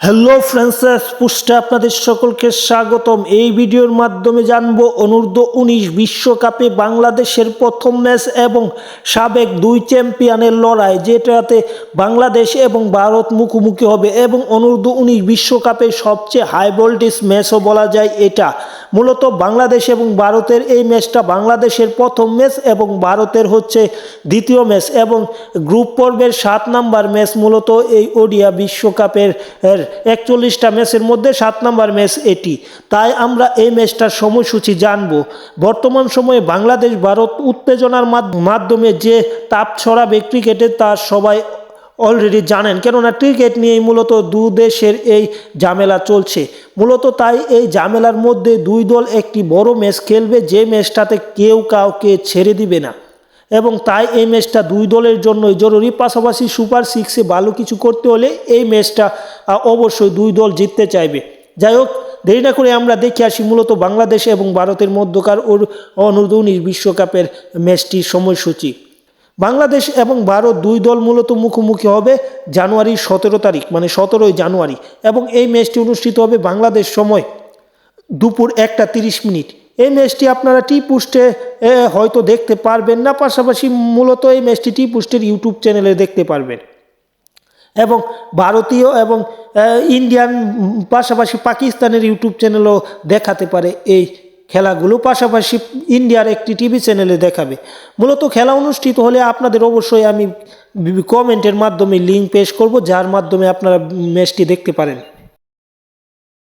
Hello ফ্রেন্সেস পুষ্টে আপনাদের সকলকে স্বাগতম। এই ভিডিওর মাধ্যমে জানব অনূর্ধ্ব উনিশ বিশ্বকাপে বাংলাদেশের প্রথম ম্যাচ এবং সাবেক দুই চ্যাম্পিয়নের লড়াই, যেটাতে বাংলাদেশ এবং ভারত মুখোমুখি হবে এবং অনূর্ধ্ব উনিশ বিশ্বকাপের সবচেয়ে হাই ভোল্টেজ ম্যাচও বলা যায় এটা। মূলত বাংলাদেশ এবং ভারতের এই ম্যাচটা বাংলাদেশের প্রথম ম্যাচ এবং ভারতের হচ্ছে দ্বিতীয় ম্যাচ এবং গ্রুপ পর্বের সাত নাম্বার ম্যাচ মূলত এই ওডিয়া বিশ্বকাপের একচল্লিশটা ম্যাচের মধ্যে সাত নাম্বার ম্যাচ এটি। তাই আমরা এই ম্যাচটার সময়সূচি জানব। বর্তমান সময়ে বাংলাদেশ ভারত উত্তেজনার মাধ- মাধ্যমে যে তাপ ছড়াবে ক্রিকেটে তা সবাই অলরেডি জানেন। কেননা ক্রিকেট নিয়েই মূলত দু দেশের এই ঝামেলা চলছে। মূলত তাই এই ঝামেলার মধ্যে দুই দল একটি বড় ম্যাচ খেলবে, যে ম্যাচটাতে কেউ কাউকে ছেড়ে দিবে না। এবং তাই এই ম্যাচটা দুই দলের জন্যই জরুরি। পাশাপাশি সুপার সিক্সে ভালো কিছু করতে হলে এই ম্যাচটা অবশ্যই দুই দল জিততে চাইবে। যাই হোক, দেরি না করে আমরা দেখে আসি মূলত বাংলাদেশ এবং ভারতের মধ্যকার উনিশ বিশ্বকাপের ম্যাচটির সময়সূচি। বাংলাদেশ এবং ভারত দুই দল মূলত মুখোমুখি হবে জানুয়ারির সতেরো তারিখ মানে সতেরোই জানুয়ারি। এবং এই ম্যাচটি অনুষ্ঠিত হবে বাংলাদেশ সময় দুপুর একটা তিরিশ মিনিট। এই ম্যাচটি আপনারা টি পুস্টে হয়তো দেখতে পারবেন না, পাশাপাশি মূলত এই ম্যাচটি টি পুস্টের ইউটিউব চ্যানেলে দেখতে পারবেন। এবং ভারতীয় এবং ইন্ডিয়ান পাশাপাশি পাকিস্তানের ইউটিউব চ্যানেলও দেখাতে পারে এই খেলাগুলো পাশাপাশি ইন্ডিয়ার একটি টিভি চ্যানেলে দেখাবে। মূলত খেলা অনুষ্ঠিত হলে আপনাদের অবশ্যই আমি কমেন্টের মাধ্যমে লিঙ্ক পেশ করব, যার মাধ্যমে আপনারা ম্যাচটি দেখতে পারেন।